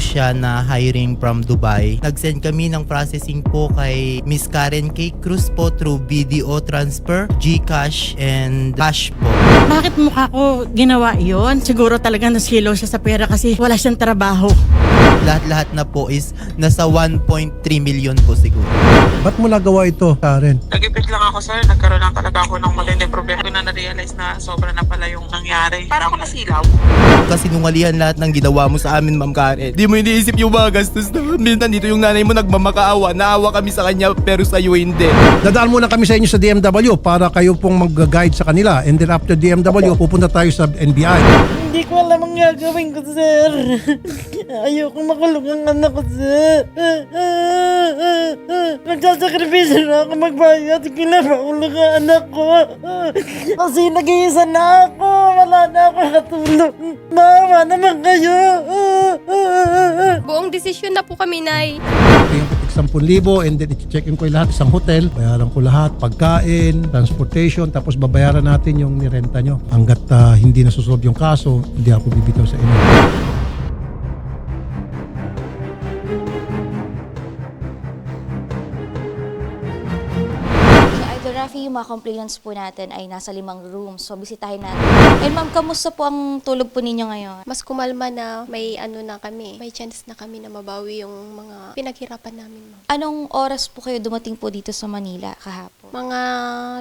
siya na hiring from Dubai. Nag-send kami ng processing po kay Miss Karen K. Cruz po through BDO transfer, GCash, and Cash po. Bakit mukha ko ginawa yon? Siguro talaga nasilo siya sa pera kasi wala siyang trabaho. Lahat-lahat na po is nasa 1.3 million po siguro. Ba't mo nagawa ito, Karen? Nag-ipit lang ako sir, nagkaroon lang talaga ako ng matinding problema. Doon na na-realize na sobra na pala yung nangyari. Para ako nasilaw. Kasinungalingan lahat ng ginawa mo sa amin, Ma'am Karen. Di mo iniisip yung mga gastos namin. Nandito yung nanay mo nagmamakaawa. Naawa kami sa kanya pero sa'yo hindi. Dadaan muna kami sa inyo sa DMW para kayo pong mag-guide sa kanila. And then after DMW, pupunta tayo sa NBI. Hindi ko alam ang gagawin ko, sir. Ayoko makulong ang anak ko, sir. Nagsasakripisyo na ako magbayad. Kila makulong ang anak ko. Kasi nag-iisa na ako. Wala na ako katulong. Maawa naman kayo. Buong desisyon na po kami, Nay. Yung 10,000 and then i-check-in ko yung lahat isang hotel. Bayaran ko lahat, pagkain, transportation, tapos babayaran natin yung nirenta nyo. Hanggat ah, hindi nasusolve yung kaso, hindi ako bibitaw sa inyo. Rafi, yung mga complainants po natin ay nasa limang rooms. So, bisitahin natin. Eh, ma'am, kamusta po ang tulog po ninyo ngayon? Mas kumalma na may ano na kami. May chance na kami na mabawi yung mga pinaghirapan namin, ma'am. Anong oras po kayo dumating po dito sa Manila kahapon? Mga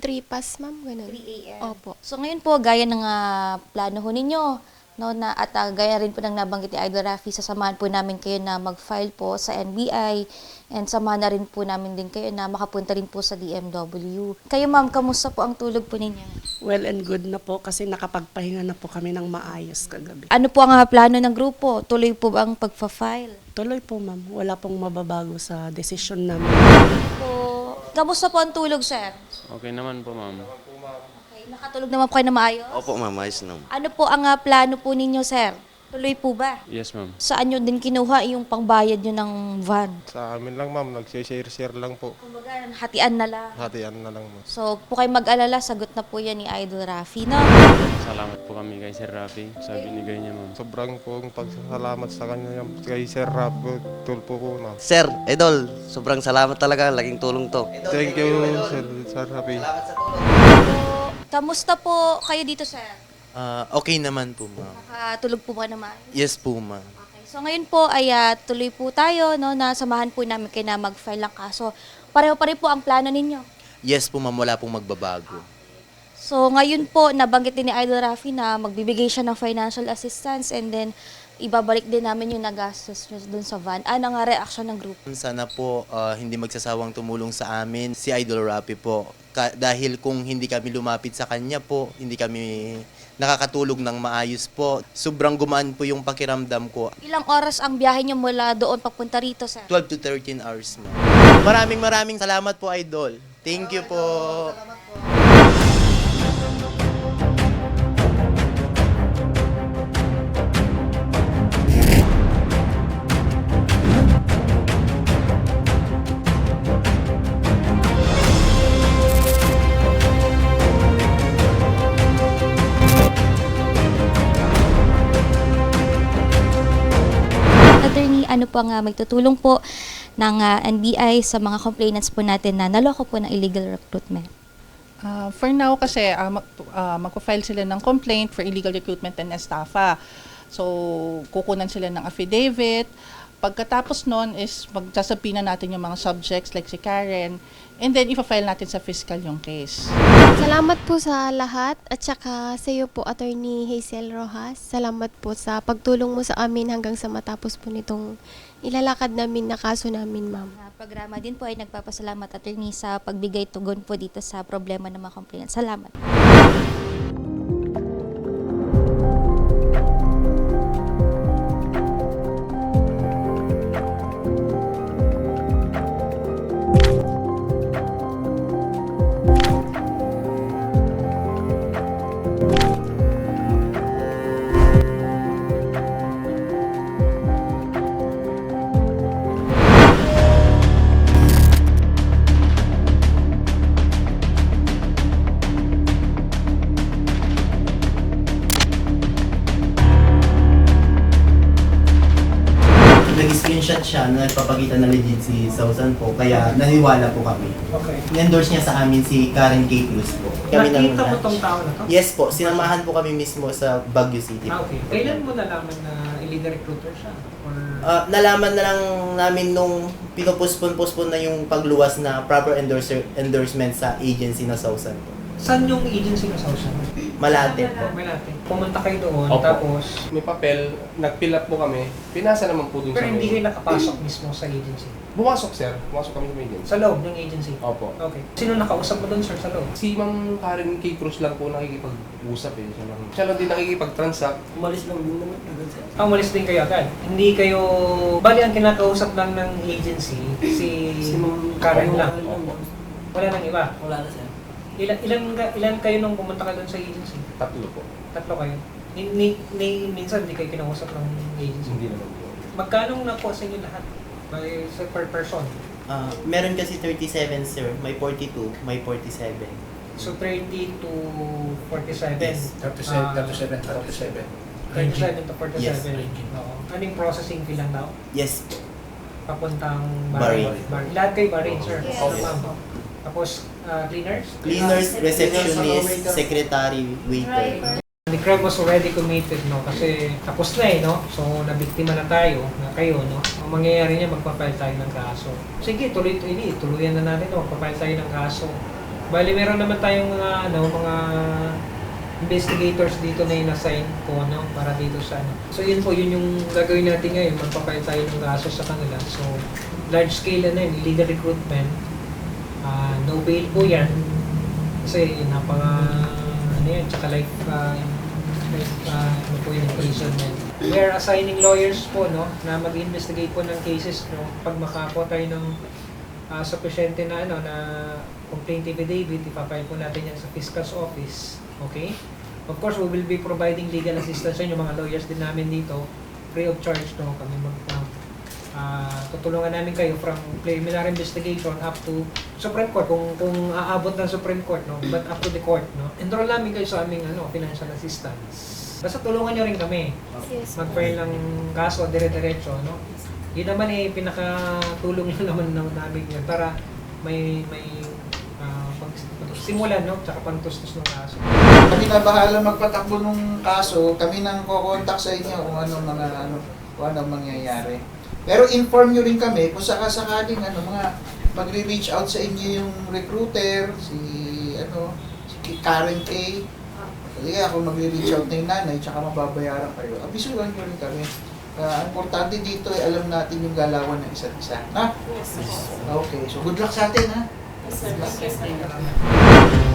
3 past, ma'am. Ganun. 3 a.m. Opo. So, ngayon po, gaya ng ah, plano ho ninyo, no, na, at ah, gaya rin po ng nabanggit ni Idol Rafi, sasamahan po namin kayo na mag-file po sa NBI and samahan na rin po namin din kayo na makapunta rin po sa DMW. Kayo ma'am, kamusta po ang tulog po ninyo? well and good na po kasi nakapagpahinga na po kami ng maayos kagabi. Ano po ang ah, plano ng grupo? Tuloy po ba ang pagpa-file? Tuloy po ma'am, wala pong mababago sa desisyon namin. Po, kamusta po ang tulog, sir? Okay naman po, ma'am. Nakatulog naman po kayo na maayos? Opo, ma'am. Ayos naman. Ano po ang ah, plano po ninyo, sir? Tuloy po ba? Yes, ma'am. Saan nyo din kinuha yung pangbayad nyo ng van? Sa amin lang ma'am, nag-share-share lang po. Kumbaga, hatian na lang. Hatian na lang ma'am. So, po kayo mag-alala, sagot na po yan ni Idol Rafi, no? Salamat po kami kay Sir Rafi sa binigay niya, ma'am. Sobrang pong pagsasalamat sa kanya yung kay Sir Rap, tulpo ko ma'am. Sir, Idol, sobrang salamat talaga. Laking tulong to. Thank you, Sir, Sir Rapi. So, kamusta po kayo dito, sir? Ah, okay naman po, ma'am. Nakatulog po ba naman? Yes po, ma'am. Okay. So, ngayon po ay ah, tuloy po tayo, no? Nasamahan po namin kayo na mag-file ng kaso. Pareho pa rin po ang plano ninyo. Yes po, ma'am. Wala pong magbabago. So, ngayon po, nabanggit din ni Idol Rafi na magbibigay siya ng financial assistance and then ibabalik din namin yung nagastos nyo dun sa van. Ano nga reaction ng grupo? Sana po ah, hindi magsasawang tumulong sa amin si Idol Rappi po. Ka- dahil kung hindi kami lumapit sa kanya po, hindi kami nakakatulog ng maayos po. Sobrang gumaan po yung pakiramdam ko. Ilang oras ang biyahe nyo mula doon papunta rito, sir? 12 to 13 hours ma'am. Maraming maraming salamat po, Idol. Thank you po. Attorney, ano po nga may tutulong po ng ah, NBI sa mga complainants po natin na naloko po ng illegal recruitment? Ah, for now kasi uh, mag, ah, magpo-file sila ng complaint for illegal recruitment and estafa. So kukunan sila ng affidavit. Pagkatapos nun is magsasabina natin yung mga subjects like si Karen and then ipa-file natin sa fiscal yung case. Salamat po sa lahat at saka sa iyo po, Attorney Hazel Rojas. Salamat po sa pagtulong mo sa amin hanggang sa matapos po nitong ilalakad namin na kaso namin, ma'am. Uh, programa din po ay nagpapasalamat attorney sa pagbigay tugon po dito sa problema ng mga complainants. Salamat. Naka-screenshot siya na nagpapakita na legit si Sausan po, kaya naniwala po kami. Okay. In-endorse niya sa amin si Karen K. Cruz po. Kami Nakita mo lahat. tong tao na to? Yes po, sinamahan po kami mismo sa Baguio City. Ah, okay. Kailan mo nalaman na illegal recruiter siya? Or... Ah, nalaman na lang namin nung pinupospon-pospon na yung pagluwas na proper endorser, endorsement sa agency na Sausan po. Saan yung agency na sa Ocean? Malate po. Malate. Pumunta kayo doon, Opo. tapos... May papel, nag-fill up po kami. Pinasa naman po dun Pero sa hindi kayo nakapasok mismo sa agency. Bumasok sir, pumasok kami sa may agency. Sa loob ng agency. Opo. Okay. Sino nakausap mo doon, sir, sa loob? Si Ma'am Karen K. Cruz lang po nakikipag-usap eh. Siya lang, siya lang din nakikipag-transact. Umalis lang din naman agad sir. Ah, umalis din kayo agad. Hindi kayo... Bali, ang kinakausap lang ng agency, si, Karen lang. Wala nang iba. Wala na sir. Ilan, ilan, ka- ilan kayo nung pumunta ka doon sa agency? Tatlo po. Tatlo kayo. Ni, ni, ni, minsan hindi kayo kinausap ng agency. Hindi naman po. Magkano nakuha sa inyo lahat? By, sa per person? Ah, meron kasi 37 sir, may 42, may 47. So 30 to 47. Yes. 37, 37, 37 to 47. Yes. Oo. Anong processing fee lang daw? Yes. Papuntang Bahrain. Bahrain. Lahat kayo Bahrain, sir. Yes. Tapos, ah, cleaners? Cleaners, receptionist, secretary, waiter. The crime was already committed, no? Kasi tapos na eh, no? So, nabiktima na tayo, na kayo, no? Ang mangyayari niya, magpapile tayo ng kaso. Sige, tuloy tuloy tuluyan na natin, no? Magpapile tayo ng kaso. Bali, meron naman tayong mga, ano, mga investigators dito na in-assign po, no? Para dito sa, ano. So, yun po, yun yung gagawin natin ngayon, magpapile tayo ng kaso sa kanila. So, large scale, ano yun, illegal recruitment. Ah, no bail po yan. Kasi napaka, ano yan, tsaka life, uh, life, ah, ano po yung imprisonment. We are assigning lawyers po, no, na mag-investigate po ng cases, no, pag makakuha tayo ng uh, sufficiente na, ano, na complaint affidavit, ipapile po natin yan sa fiscal's office, okay? Of course, we will be providing legal assistance sa inyo, mga lawyers din namin dito, free of charge, no, kami mag, uh, ah, tutulungan namin kayo from preliminary investigation up to Supreme Court kung kung aabot ng Supreme Court no? But up to the court no? Enroll namin kayo sa aming ano financial assistance. Basta tulungan niyo rin kami. Yes. mag-file ng kaso dire-diretso no? Yun naman eh pinakatulong lang naman ng namin yun para may may ah, pag, simulan no? Tsaka pangtustos ng kaso. Kami na bahala magpatakbo ng kaso, kami nang kukontak sa inyo kung ano mga ano, kung ano mangyayari. Pero inform nyo rin kami kung sakasakaling ano, mga magre-reach out sa inyo yung recruiter, si ano, si Karen K. Kasi ako magre-reach out na yung nanay, tsaka mababayaran kayo. Abisuhan nyo rin kami. Ang importante dito ay alam natin yung galawan ng isa't isa. Ha? Okay, so good luck sa atin ha. Good luck.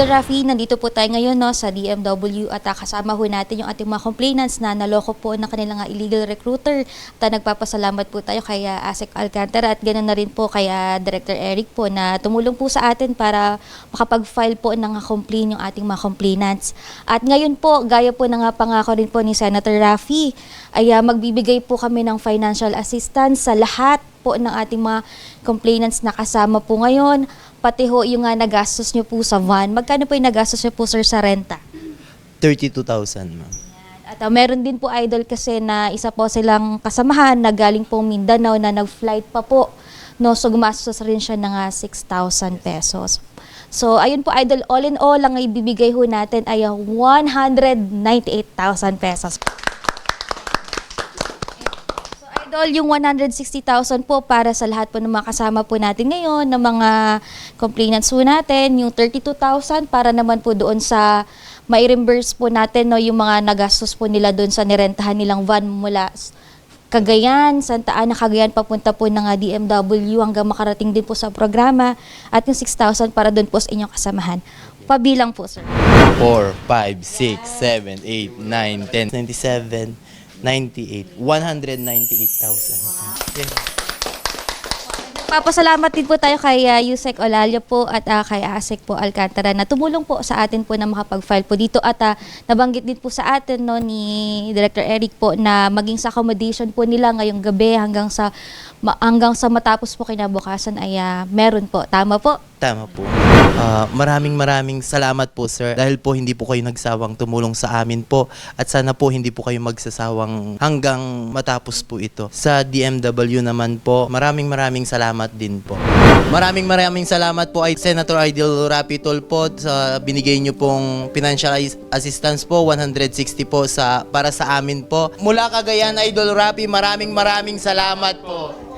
Idol Rafi, nandito po tayo ngayon no, sa DMW at ah, kasama ho natin yung ating mga complainants na naloko po ng kanilang ah, illegal recruiter. At ah, nagpapasalamat po tayo kay ah, Asek Alcantara at ganoon na rin po kay ah, Director Eric po na tumulong po sa atin para makapag-file po ng ah, complaint yung ating mga complainants. At ngayon po, gaya po ng ah, pangako rin po ni Senator Rafi, ay ah, magbibigay po kami ng financial assistance sa lahat po ng ating mga complainants na kasama po ngayon, pati ho yung nga nagastos nyo po sa van. Magkano po yung nagastos nyo po sir sa renta? 32,000 ma'am. At ah, meron din po idol kasi na isa po silang kasamahan na galing po Mindanao na nag-flight pa po. No, so gumastos rin siya ng ah, 6,000 pesos. So ayun po idol, all in all ang ibibigay ho natin ay ah, 198,000 pesos. Idol, yung 160,000 po para sa lahat po ng mga kasama po natin ngayon, ng mga complainants po natin, yung 32,000 para naman po doon sa mai-reimburse po natin no, yung mga nagastos po nila doon sa nirentahan nilang van mula Cagayan, Santa Ana, Cagayan, papunta po ng ah, DMW hanggang makarating din po sa programa at yung 6,000 para doon po sa inyong kasamahan. Pabilang po, sir. 4, 5, 6, 7, 8, 9, 10, 97, 98, 198,000. Yes. Nagpapasalamat din po tayo kay uh, Yusek Olalio po at ah, kay Asek po Alcantara na tumulong po sa atin po na makapag-file po dito at ah, nabanggit din po sa atin no ni Director Eric po na maging sa accommodation po nila ngayong gabi hanggang sa ma- hanggang sa matapos po kinabukasan ay ah, meron po. Tama po. Tama po. Ah, maraming maraming salamat po sir dahil po hindi po kayo nagsawang tumulong sa amin po at sana po hindi po kayo magsasawang hanggang matapos po ito. Sa DMW naman po, maraming maraming salamat din po. Maraming maraming salamat po ay Senator Idol Rapi po sa binigay niyo pong financial as- assistance po 160 po sa para sa amin po. Mula Cagayan Idol Rapi, maraming maraming salamat po.